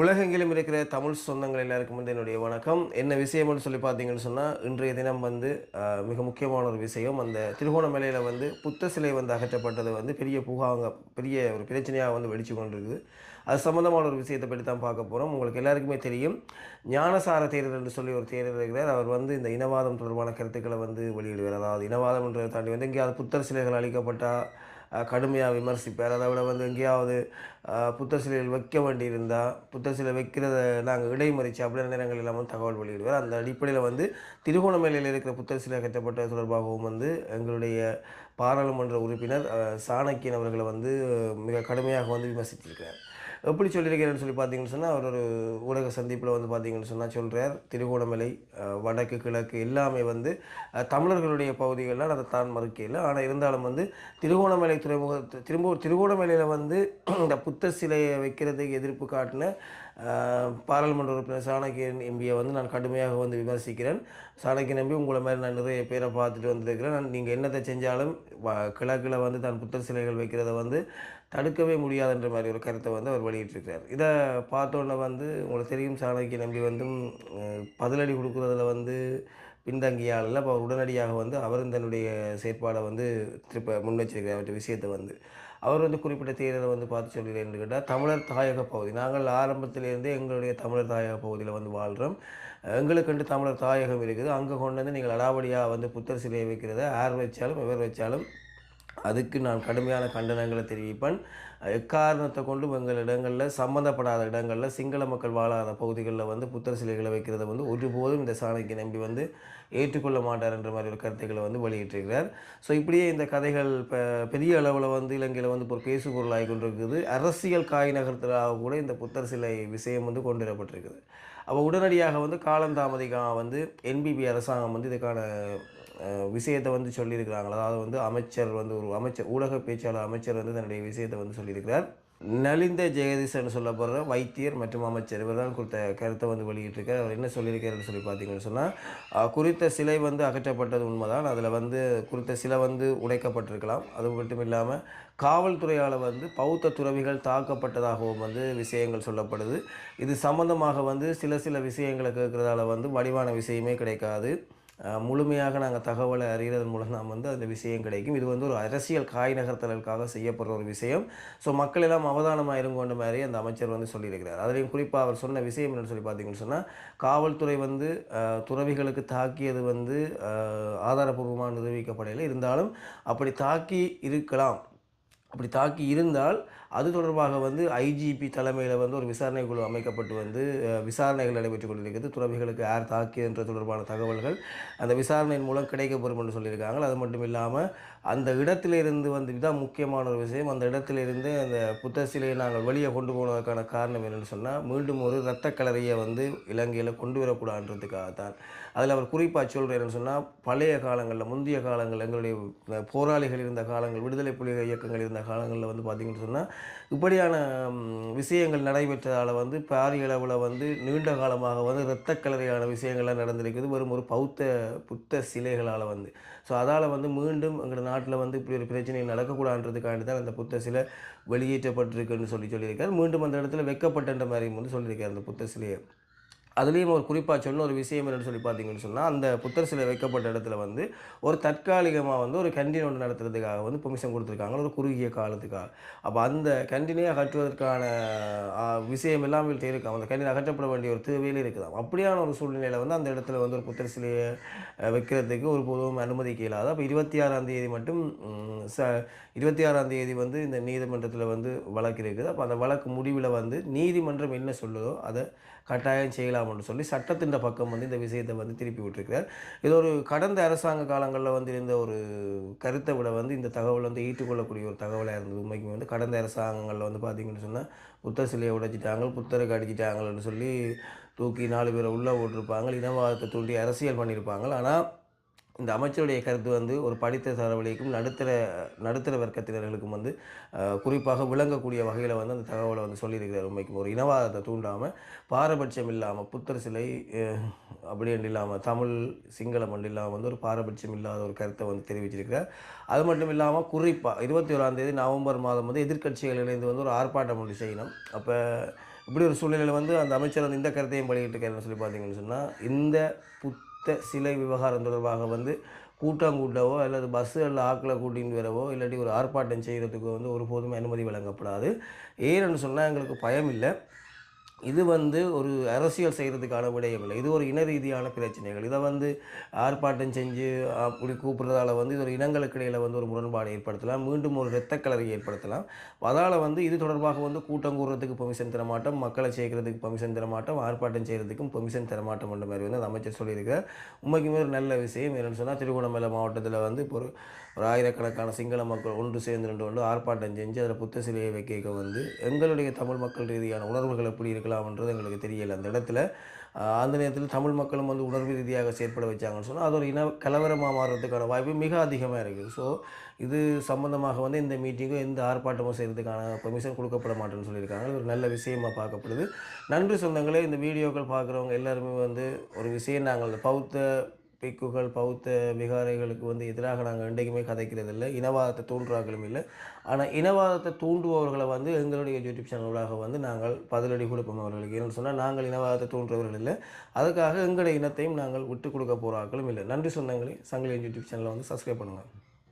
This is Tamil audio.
உலகெங்கிலும் இருக்கிற தமிழ் சொந்தங்கள் எல்லாருக்கும் வந்து என்னுடைய வணக்கம். என்ன விஷயம்னு சொல்லி பார்த்தீங்கன்னு சொன்னால் இன்றைய தினம் வந்து மிக முக்கியமான ஒரு விஷயம். அந்த திருகோணமலையில் வந்து புத்த சிலை வந்து அகற்றப்பட்டது வந்து பெரிய புகாங்க பெரிய ஒரு பிரச்சனையாக வந்து வெடிச்சு கொண்டிருக்குது. அது சம்மந்தமான ஒரு விஷயத்தை பற்றி தான் பார்க்க போகிறோம் உங்களுக்கு எல்லாருக்குமே தெரியும். ஞானசார தேரர் என்று சொல்லி ஒரு தேரர் இருக்கிறார். அவர் வந்து இந்த இனவாதம் தொடர்பான கருத்துக்களை வந்து வெளியிடுவார் அதாவது இனவாதம் என்றதை தாண்டி வந்து எங்கேயாவது புத்தர் சிலைகள் அழிக்கப்பட்டால் கடுமையாக விமர்சிப்பார். அதை விட வந்து எங்கேயாவது புத்தர் சிலையில் வைக்க வேண்டியிருந்தால் புத்தர் சிலை வைக்கிறத நாங்கள் இடைமறிச்சு அப்படின்ற நேரங்கள் இல்லாமல் தகவல் வெளியிடுவார். அந்த அடிப்படையில் வந்து திருகோணமலையில் இருக்கிற புத்தர் சிலை கட்டப்பட்ட தொடர்பாகவும் வந்து எங்களுடைய பாராளுமன்ற உறுப்பினர் சாணக்கியன் அவர்களை வந்து மிக கடுமையாக வந்து விமர்சித்திருக்கிறார். எப்படி சொல்லியிருக்கிறேன்னு சொல்லி பார்த்தீங்கன்னு சொன்னால் அவர் ஒரு ஊடக சந்திப்பில் வந்து பார்த்தீங்கன்னு சொன்னால் சொல்கிறார். திருகோணமலை வடக்கு கிழக்கு எல்லாமே வந்து தமிழர்களுடைய பகுதிகளில் அதை தான் மறுக்கையில் ஆனால் இருந்தாலும் வந்து திருகோணமலை துறைமுக திரும்ப திருகோணமலையில் வந்து இந்த புத்த சிலையை வைக்கிறதுக்கு எதிர்ப்பு காட்டின பாராளுமன்ற உறுப்பினர் சாணக்கியன் எம்பியை வந்து நான் கடுமையாக வந்து விமர்சிக்கிறேன். சாணக்கியன் எம்பி உங்களை மாதிரி நான் நிறைய பேரை பார்த்துட்டு வந்திருக்கிறேன். நான் நீங்கள் என்னத்தை செஞ்சாலும் வ- கிழக்கில் வந்து தான் புத்தர் சிலைகள் வைக்கிறத வந்து தடுக்கவே முடியாதுன்ற மாதிரி ஒரு கருத்தை வந்து அவர் வெளியிட்டிருக்கிறார். இதை பார்த்தோன்னே வந்து உங்களுக்கு தெரியும் சாணக்கிய நம்பி வந்தும் பதிலடி கொடுக்குறதுல வந்து பின்தங்கிய ஆள் இல்லை அப்போ அவர் உடனடியாக வந்து அவரும் தன்னுடைய செயற்பாடை வந்து திருப்ப முன் அவற்றை விஷயத்தை வந்து அவர் வந்து குறிப்பிட்ட தேர்தலை வந்து பார்த்து சொல்கிறேன்னு கேட்டால் தமிழர் தாயக பகுதி. நாங்கள் ஆரம்பத்திலேருந்தே எங்களுடைய தமிழர் தாயக பகுதியில் வந்து வாழ்கிறோம் எங்களுக்கென்று தமிழர் தாயகம் இருக்குது. அங்கே கொண்டு வந்து நீங்கள் அடாவடியாக வந்து புத்தர் சிலையை வைக்கிறத யார் வச்சாலும் எவர் வச்சாலும் அதுக்கு நான் கடுமையான கண்டனங்களை தெரிவிப்பேன். எக்காரணத்தை கொண்டும் எங்கள் இடங்களில் சம்மந்தப்படாத இடங்களில் சிங்கள மக்கள் வாழாத பகுதிகளில் வந்து புத்தர் சிலைகளை வைக்கிறத வந்து ஒருபோதும் இந்த சாணைக்கு நம்பி வந்து ஏற்றுக்கொள்ள மாட்டார் என்ற மாதிரி ஒரு கருத்துக்களை வந்து வெளியிட்டிருக்கிறார். ஸோ இப்படியே இந்த கதைகள் இப்போ பெரிய அளவில் வந்து இலங்கையில் வந்து இப்போ பேசு பொருளாகி கொண்டிருக்குது. அரசியல் காய் நகரத்திலாக கூட இந்த புத்தர் சிலை விஷயம் வந்து கொண்டு வரப்பட்டிருக்குது அப்போ உடனடியாக வந்து காலம் தாமதிக்காம வந்து என்பிபி அரசாங்கம் வந்து இதுக்கான விஷயத்தை வந்து சொல்லியிருக்கிறாங்க அதாவது வந்து அமைச்சர் வந்து ஒரு அமைச்சர் ஊடக பேச்சாளர் அமைச்சர் வந்து தன்னுடைய விஷயத்தை வந்து சொல்லியிருக்கிறார். நலிந்த ஜெகதீசன் சொல்லப்படுற வைத்தியர் மற்றும் அமைச்சர் இவர் தான் கொடுத்த கருத்தை வந்து வெளியிட்டிருக்கார். அவர் என்ன சொல்லியிருக்காருன்னு சொல்லி பார்த்தீங்கன்னு சொன்னால் குறித்த சிலை வந்து அகற்றப்பட்டது உண்மைதான். அதில் வந்து குறித்த சிலை வந்து உடைக்கப்பட்டிருக்கலாம். அது மட்டும் இல்லாமல் காவல்துறையால் வந்து பௌத்த துறவிகள் தாக்கப்பட்டதாகவும் வந்து விஷயங்கள் சொல்லப்படுது. இது சம்பந்தமாக வந்து சில சில விஷயங்களை கேட்குறதால வந்து வடிவான விஷயமே கிடைக்காது. முழுமையாக நாங்கள் தகவலை அறிகிறதன் மூலம் நாம் வந்து அந்த விஷயம் கிடைக்கும். இது வந்து ஒரு அரசியல் காய் நகர்த்தலுக்காக செய்யப்படுற ஒரு விஷயம். ஸோ மக்கள் எல்லாம் அவதானமாக இருங்கொண்ட மாதிரி அந்த அமைச்சர் வந்து சொல்லியிருக்கிறார். அதுலேயும் குறிப்பாக அவர் சொன்ன விஷயம் என்னென்னு சொல்லி பார்த்தீங்கன்னு சொன்னால் காவல்துறை வந்து துறவிகளுக்கு தாக்கியது வந்து ஆதாரபூர்வமாக நிரூபிக்கப்படையில் இருந்தாலும் அப்படி தாக்கி இருக்கலாம். அப்படி தாக்கி இருந்தால் அது தொடர்பாக வந்து ஐஜிபி தலைமையில் வந்து ஒரு விசாரணை குழு அமைக்கப்பட்டு வந்து விசாரணைகள் நடைபெற்றுக் கொண்டிருக்கிறது. துறவிகளுக்கு யார் தாக்கியன்ற தொடர்பான தகவல்கள் அந்த விசாரணையின் மூலம் கிடைக்கப்பெறும் என்று சொல்லியிருக்காங்க. அது மட்டும் இல்லாமல் அந்த இடத்திலிருந்து வந்து இதுதான் முக்கியமான ஒரு விஷயம். அந்த இடத்திலிருந்து அந்த புத்த சிலையை நாங்கள் வெளியே கொண்டு போனதற்கான காரணம் என்னென்னு சொன்னால் மீண்டும் ஒரு இரத்த கலரையை வந்து இலங்கையில் கொண்டு வரக்கூடாதுன்றதுக்காகத்தான். அதில் அவர் குறிப்பாக சொல்கிறேன்னு சொன்னால் பழைய காலங்களில் முந்தைய காலங்கள் எங்களுடைய போராளிகள் இருந்த காலங்கள் விடுதலை புலிகள் இயக்கங்கள் இருந்த காலங்களில் வந்து பார்த்திங்கன்னு சொன்னால் இப்படியான விஷயங்கள் நடைபெற்றதால் வந்து பாரிய அளவில் வந்து நீண்ட காலமாக வந்து இரத்த கலரையான விஷயங்கள்லாம் நடந்திருக்குது. வெறும் ஒரு பௌத்த புத்த சிலைகளால் வந்து. ஸோ அதால் வந்து மீண்டும் எங்கள் நாட்டில் வந்து இப்படி ஒரு பிரச்சனை நடக்கக்கூடாதுன்றதுக்காண்டி தான் அந்த புத்த சிலை வெளியேற்றப்பட்டிருக்குன்னு சொல்லி சொல்லியிருக்காரு. மீண்டும் அந்த இடத்துல வெக்கப்பட்டன்ற மாதிரியும் வந்து சொல்லியிருக்கார் அந்த புத்த சிலையை. அதுலேயும் ஒரு குறிப்பாக சொன்ன ஒரு விஷயம் என்னன்னு சொல்லி பார்த்தீங்கன்னு சொன்னால் அந்த புத்தர் சிலை வைக்கப்பட்ட இடத்துல வந்து ஒரு தற்காலிகமாக வந்து ஒரு கண்டின் ஒன்று நடத்துறதுக்காக வந்து பெர்மிஷன் கொடுத்துருக்காங்க. ஒரு குறுகிய காலத்துக்காக. அப்போ அந்த கண்டினியை அகற்றுவதற்கான ஆ, விஷயம் எல்லாமே இருக்காம் அந்த கண்டினை அகற்றப்பட வேண்டிய ஒரு தேவையிலே இருக்குதாம் அப்படியான ஒரு சூழ்நிலையில் வந்து அந்த இடத்துல வந்து ஒரு புத்தர் சிலையை வைக்கிறதுக்கு ஒரு பொதுவும் அனுமதிக்க இயலாது அப்போ இருபத்தி ஆறாம் தேதி மட்டும் ச இருபத்தி ஆறாம் தேதி வந்து இந்த நீதிமன்றத்தில் வந்து வழக்கு இருக்குது. அப்போ அந்த வழக்கு முடிவில் வந்து நீதிமன்றம் என்ன சொல்லுதோ அதை கட்டாயம் செய்யலாம். அப்படின்னு சொல்லி சட்டத்தின் பக்கம் வந்து இந்த விஷயத்தை வந்து திருப்பி விட்டுருக்கிறார். இது ஒரு கடந்த அரசாங்க காலங்களில் வந்து இருந்த ஒரு கருத்தை விட வந்து இந்த தகவல் வந்து ஈட்டுக்கொள்ளக்கூடிய ஒரு தகவலாக இருந்தது. உண்மைக்கு வந்து கடந்த அரசாங்கங்களில் வந்து பார்த்தீங்கன்னு சொன்னால் புத்தர் சிலையை உடைச்சிட்டாங்க புத்தருக்கு அடிச்சிட்டாங்கன்னு சொல்லி தூக்கி நாலு பேரை உள்ளே போட்டிருப்பாங்க இனவாதத்தை தூண்டி அரசியல் பண்ணியிருப்பாங்க. ஆனால் இந்த அமைச்சருடைய கருத்து வந்து ஒரு படித்த தரவழிக்கும் நடுத்தர நடுத்தர வர்க்கத்தினர்களுக்கும் வந்து குறிப்பாக விளங்கக்கூடிய வகையில் வந்து அந்த தகவலை வந்து சொல்லியிருக்கிறார் உண்மைக்கும் ஒரு இனவாதத்தை தூண்டாமல் பாரபட்சம் இல்லாமல் புத்தர் சிலை அப்படி என்று இல்லாமல் தமிழ் சிங்களம் என்று இல்லாமல் வந்து ஒரு பாரபட்சம் இல்லாத ஒரு கருத்தை வந்து தெரிவிச்சிருக்கிறார். அது மட்டும் இல்லாமல் குறிப்பாக இருபத்தி ஓராம் தேதி நவம்பர் மாதம் வந்து எதிர்க்கட்சிகள் இணைந்து வந்து ஒரு ஆர்ப்பாட்டம் ஒன்று செய்யணும். அப்போ இப்படி ஒரு சூழ்நிலையில் வந்து அந்த அமைச்சர் வந்து இந்த கருத்தையும் வெளியிட்டிருக்காருன்னு சொல்லி பார்த்தீங்கன்னு சொன்னால் இந்த புத் மற்ற சிலை விவகாரம் தொடர்பாக வந்து கூட்டம் கூட்டவோ அல்லது பஸ்ஸு அல்ல ஆக்களை கூட்டின்னு வரவோ இல்லாட்டி ஒரு ஆர்ப்பாட்டம் செய்கிறதுக்கோ வந்து ஒருபோதும் அனுமதி வழங்கப்படாது. ஏன்னு சொன்னால் எங்களுக்கு பயம் இல்லை இது வந்து ஒரு அரசியல் செய்கிறதுக்கான விடயம் இல்லை இது ஒரு இன ரீதியான பிரச்சனைகள். இதை வந்து ஆர்ப்பாட்டம் செஞ்சு அப்படி கூப்பிட்றதால வந்து இது ஒரு இனங்களுக்கு இடையில் வந்து ஒரு முரண்பாடு ஏற்படுத்தலாம். மீண்டும் ஒரு இரத்தக்கலரை ஏற்படுத்தலாம். அதால் வந்து இது தொடர்பாக வந்து கூட்டம் கூடுறதுக்கு பெர்மிஷன் தரமாட்டோம் மக்களை சேர்க்கறதுக்கு பெர்மிஷன் தரமாட்டோம் ஆர்ப்பாட்டம் செய்கிறதுக்கும் பெர்மிஷன் தர என்ற மாதிரி வந்து அந்த அமைச்சர் சொல்லியிருக்கார் உண்மைக்குமே ஒரு நல்ல விஷயம் என்னென்னு சொன்னால் திருகோணமலை மாவட்டத்தில் வந்து இப்போ ஒரு ஒரு ஆயிரக்கணக்கான சிங்கள மக்கள் ஒன்று சேர்ந்து ரெண்டு ஒன்று ஆர்ப்பாட்டம் செஞ்சு அதில் புத்த சிலையை வைக்க வந்து எங்களுடைய தமிழ் மக்கள் ரீதியான உணர்வுகள் எப்படி இருக்கலாம்ன்றது எங்களுக்கு தெரியல. அந்த இடத்துல அந்த நேரத்தில் தமிழ் மக்களும் வந்து உணர்வு ரீதியாக செயற்பட வச்சாங்கன்னு சொன்னால் அது ஒரு இன கலவரமாக மாறுறதுக்கான வாய்ப்பு மிக அதிகமாக இருக்குது ஸோ இது சம்பந்தமாக வந்து இந்த மீட்டிங்கும் எந்த ஆர்ப்பாட்டமும் செய்கிறதுக்கான பெர்மிஷன் கொடுக்கப்பட மாட்டேன்னு சொல்லியிருக்காங்க. ஒரு நல்ல விஷயமா பார்க்கப்படுது. நன்றி சொந்தங்களே இந்த வீடியோக்கள் பார்க்குறவங்க எல்லாருமே வந்து ஒரு விஷயம் நாங்கள் பௌத்த பிக்குகள் பௌத்த விகாரைகளுக்கு வந்து எதிராக நாங்கள் என்றைக்குமே கதைக்கிறது இல்லை இனவாதத்தை தூண்டுறாங்களும் இல்லை. ஆனால் இனவாதத்தை தூண்டுபவர்களை வந்து எங்களுடைய யூடியூப் சேனலாக வந்து நாங்கள் பதிலடி கொடுப்போம் அவர்களுக்கு. ஏன்னு சொன்னால் நாங்கள் இனவாதத்தை தூண்டுறவர்கள் இல்லை. அதுக்காக எங்களுடைய இனத்தையும் நாங்கள் விட்டு கொடுக்க போகிறார்களும் இல்லை. நன்றி சொன்னங்களே சங்கிலியன் யூடியூப் சேனலை வந்து சப்ஸ்கிரைப் பண்ணுங்கள்